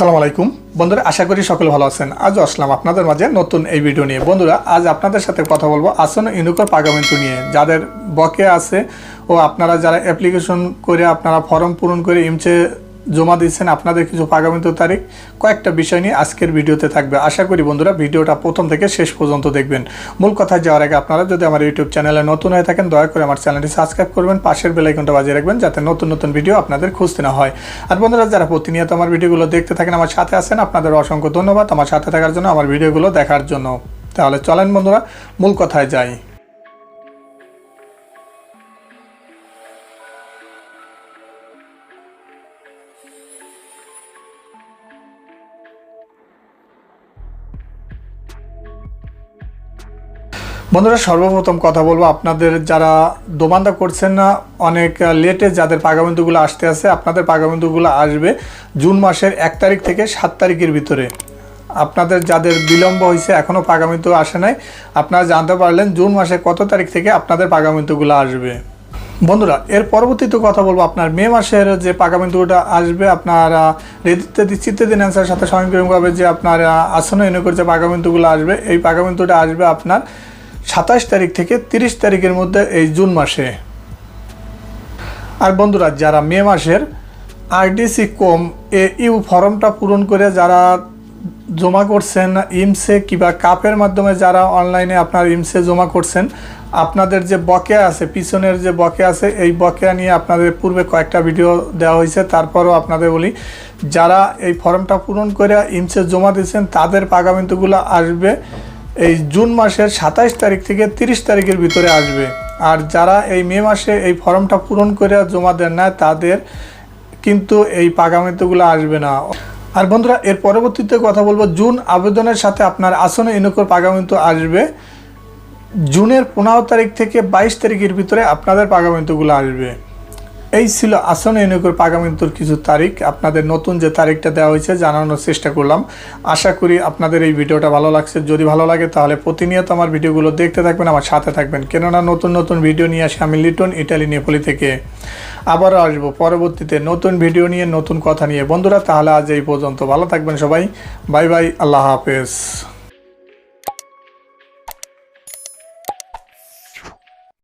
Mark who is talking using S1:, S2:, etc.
S1: আসসালামু আলাইকুম। বন্ধুরা, আশা করি সকল ভালো আছেন। আজ আসলাম আপনাদের মাঝে নতুন এই ভিডিও নিয়ে। বন্ধুরা, আজ আপনাদের সাথে কথা বলব আসন ইউনিকর পার্গামেন্ট নিয়ে। যাদের বকে আছে ও আপনারা যারা অ্যাপ্লিকেশন করে আপনারা ফর্ম পূরণ করে ইমচে জমা দিচ্ছেন আপনাদের কিছু পাগামিন্তু তারিখ, কয়েকটা বিষয় নিয়ে আজকের ভিডিওতে থাকবে। আশা করি বন্ধুরা ভিডিওটা প্রথম থেকে শেষ পর্যন্ত দেখবেন। মূল কথায় যাওয়ার আগে আপনারা যদি আমার ইউটিউব চ্যানেলে নতুন হয়ে থাকেন, দয়া করে আমার চ্যানেলটি সাবস্ক্রাইব করবেন, পাশের বেলাইকনটা বাজিয়ে রাখবেন, যাতে নতুন নতুন ভিডিও আপনাদের খুঁজতে না হয়। আর বন্ধুরা, যারা প্রতিনিয়ত আমার ভিডিওগুলো দেখতে থাকেন, আমার সাথে আছেন, আপনাদের অসংখ্য ধন্যবাদ আমার সাথে থাকার জন্য, আমার ভিডিওগুলো দেখার জন্য। তাহলে চলেন বন্ধুরা, মূল কথায় যাই। বন্ধুরা, সর্বপ্রথম কথা বলব, আপনাদের যারা দোমান্দা করছেন না, অনেক লেটে যাদের পাগাবিন্দুগুলো আসতে আছে, আপনাদের পাগাবিন্দুগুলো আসবে জুন মাসের এক তারিখ থেকে সাত তারিখের ভিতরে। আপনাদের যাদের বিলম্ব হয়েছে এখনও পাগামিন্তু আসে নাই, আপনারা জানতে পারলেন জুন মাসে কত তারিখ থেকে আপনাদের পাগামিন্তুগুলো আসবে। বন্ধুরা, এর পরবর্তীতে কথা বলব আপনার মে মাসের যে পাগামিন্তুটা আসবে, আপনার রেদিতে চিত্তে দিন অ্যান্সারের সাথে স্বয়ংক্রিয়ভাবে যে আপনার আসন ইউনিকোর যে পাগামিন্তুগুলো আসবে, এই পাগামিন্তুটা আসবে আপনার সাতাশ তারিখ থেকে তিরিশ তারিখের মধ্যে এই জুন মাসে। আর বন্ধুরা, যারা মে মাসের আরডিসি কম এ ইউ ফর্মটা পূরণ করে যারা জমা করছেন ইমসে কিংবা কাপের মাধ্যমে যারা অনলাইনে আপনার ইমসে জমা করছেন, আপনাদের যে বকেয়া আছে, পিছনের যে বকেয়া আছে, এই বকেয়া নিয়ে আপনাদের পূর্বে কয়েকটা ভিডিও দেওয়া হয়েছে। তারপরও আপনাদের বলি, যারা এই ফর্মটা পূরণ করে ইমসে জমা দিয়েছেন, তাদের পাগামিন্তুগুলো আসবে এই জুন মাসের সাতাইশ তারিখ থেকে তিরিশ তারিখের ভিতরে আসবে। আর যারা এই মে মাসে এই ফর্মটা পূরণ করে জমা দেন না, তাদের কিন্তু এই পাগামিতুগুলো আসবে না। আর বন্ধুরা, এর পরবর্তীতে কথা বলব, জুন আবেদনের সাথে আপনার আসনে ইনুকর পাগামিন্তু আসবে। জুনের পনেরো তারিখ থেকে বাইশ তারিখের ভিতরে আপনাদের পাগামিন্তুগুলো আসবে। এই ছিল আসন ইউনিকোর পাগামিন্তুর কিছু তারিখ। আপনাদের নতুন যে তারিখটা দেওয়া হয়েছে, জানানোর চেষ্টা করলাম। আশা করি আপনাদের এই ভিডিওটা ভালো লাগছে। যদি ভালো লাগে, তাহলে প্রতিনিয়ত আমার ভিডিওগুলো দেখতে থাকবেন, আমার সাথে থাকবেন। কেননা নতুন নতুন ভিডিও নিয়ে আসি আমি লিটন, ইটালি, নেপলি থেকে। আবারও আসব পরবর্তীতে নতুন ভিডিও নিয়ে, নতুন কথা নিয়ে। বন্ধুরা, তাহলে আজ এই পর্যন্ত। ভালো থাকবেন সবাই। বাই বাই, আল্লাহ হাফেজ।